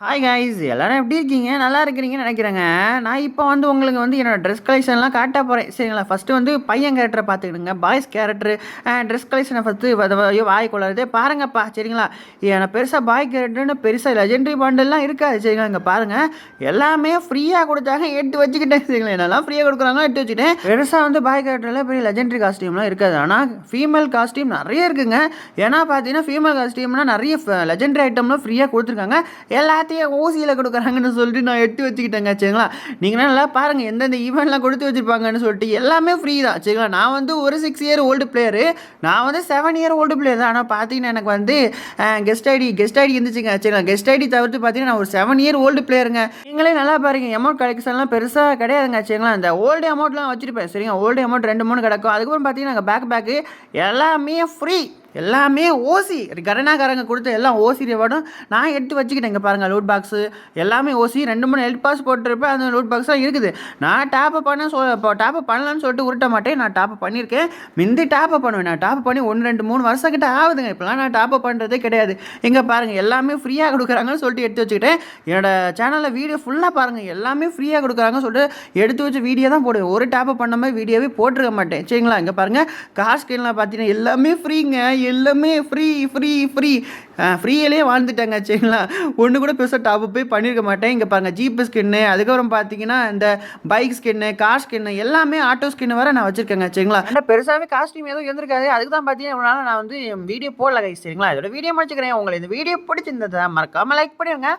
Hi guys எல்லாரும் எப்படி இருக்கீங்க? நல்லா இருக்கிறீங்கன்னு நினைக்கிறேங்க. நான் இப்போ வந்து உங்களுக்கு வந்து என்னோட ட்ரெஸ் கலெக்ஷன்லாம் காட்ட போகிறேன் சரிங்களா? ஃபஸ்ட்டு வந்து பையன் கேரக்டரை பார்த்துக்கிடுங்க. பாய்ஸ் கேரக்டர் ட்ரெஸ் கலெக்ஷனை ஃபஸ்ட்டு ஐயோ வாய் கொள்ளாதே பாருங்கப்பா. சரிங்களா? எனக்கு பெருசாக பாய் கேரக்டர்னு பெருசாக லெஜெண்டரி பாண்டெல்லாம் இருக்காது. சரிங்களா? இங்கே பாருங்கள் எல்லாமே ஃப்ரீயாக கொடுத்தாங்க எடுத்து வச்சுக்கிட்டேன். சரிங்களா? என்னெல்லாம் ஃப்ரீயாக கொடுக்குறாங்க எடுத்து வச்சுக்கிட்டேன். பெருசாக வந்து பாய் கேரக்டரில் பெரிய லெஜெண்டரி காஸ்டியூம்லாம் இருக்காது. ஆனால் ஃபீமேல் காஸ்டியூம் நிறைய இருக்குங்க. ஏன்னா பார்த்தீங்கன்னா ஃபீமேல் காஸ்டியூம்னா நிறைய லெஜெண்டரி ஐட்டம்லாம் ஃப்ரீயாக கொடுத்துருக்காங்க. எல்லாத்தையும் ஓசியில் கொடுக்குறாங்கன்னு சொல்லிட்டு நான் எடுத்து வச்சுக்கிட்டேங்க சரிங்களா? நீங்கள் நல்லா பாருங்கள் எந்தெந்த ஈவெண்ட்லாம் கொடுத்து வச்சுருப்பாங்கன்னு சொல்லிட்டு எல்லாமே ஃப்ரீ தான் சரிங்களா? நான் வந்து ஒரு சிக்ஸ் இயர் ஓல்டு பிளேயரு நான் வந்து செவன் இயர் ஓல்டு பிளேயர் தான். ஆனால் பார்த்தீங்கன்னா எனக்கு வந்து கெஸ்ட் ஐடி கெஸ்ட் ஐடி இருந்துச்சுங்க சரிங்களா? கெஸ்ட் ஐடி தவிர்த்து பார்த்தீங்கன்னா நான் ஒரு செவன் இயர் ஓல்டு பிளேயருங்க நீங்களே நல்லா பாருங்க அமௌண்ட் கலெக்ஷன்லாம் பெருசாக கிடையாதுங்க சரிங்களா? இந்த ஓல்டு அமௌண்ட்லாம் வச்சுருப்பேன் சரிங்க ஓல்டு அமௌண்ட் ரெண்டு மூணு கிடக்கும். அதுக்கப்புறம் பார்த்தீங்கன்னா பேக் பேக்கு எல்லாமே ஃப்ரீ எல்லாமே ஓசி கரணாக்காரங்க கொடுத்த எல்லாம் ஓசி ரிவார்டும் நான் எடுத்து வச்சுக்கிட்டேன். இங்கே பாருங்கள் லூட் பாக்ஸு எல்லாமே ஓசி ரெண்டு மூணு ஹெல்ப் பாஸ் போட்டிருப்பேன். அந்த லூட் பாக்ஸ்லாம் இருக்குது. நான் டாப்அப் பண்ண சொ இப்போ டாப்அப் பண்ணலான்னு சொல்லிட்டு உருட்ட மாட்டேன். நான் டாப் பண்ணியிருக்கேன். முந்தி டாப் பண்ணுவேன். நான் டாப் பண்ணி ஒன்று ரெண்டு மூணு வருஷம் கிட்ட ஆகுதுங்க. இப்போலாம் நான் டாப்அப் பண்ணுறதே கிடையாது. இங்கே பாருங்கள் எல்லாமே ஃப்ரீயாக கொடுக்குறாங்கன்னு சொல்லிட்டு எடுத்து வச்சுக்கிட்டேன். என்னோட சேனலில் வீடியோ ஃபுல்லாக பாருங்கள் எல்லாமே ஃப்ரீயாக கொடுக்குறாங்கன்னு சொல்லிட்டு எடுத்து வச்சு வீடியோ தான் போடுவேன். ஒரு டாப் பண்ண மாதிரி வீடியோவே போட்டிருக்க மாட்டேன். சரிங்களா? இங்கே பாருங்கள் காசு ஸ்கின்லாம் பார்த்தீங்கன்னா எல்லாமே ஃப்ரீங்க எல்லாமே ஃப்ரீ ஃப்ரீ ஃப்ரீ ஃப்ரீயிலே வாழ்ந்துட்டாங்க சரிங்களா? ஒன்று கூட பெருசாக டாப் போய் பண்ணியிருக்க மாட்டேன். இங்கே பாருங்கள் ஜீப்பு ஸ்கின்னு அதுக்கப்புறம் பார்த்தீங்கன்னா இந்த பைக் ஸ்கின்னு கார் ஸ்கின்னு எல்லாமே ஆட்டோ ஸ்கின்னு வர நான் வச்சுருக்கேங்க சரிங்களா? ஆனால் பெருசாகவே காஸ்டியூம் எதுவும் இருந்திருக்காது. அதுக்கு தான் பார்த்தீங்கன்னா நான் வந்து வீடியோ போடல கை சரிங்களா? இதோட வீடியோ முடிச்சுக்கிறேன். உங்களுக்கு இந்த வீடியோ பிடிச்சிருந்ததா மறக்காமல் லைக் பண்ணிடுங்க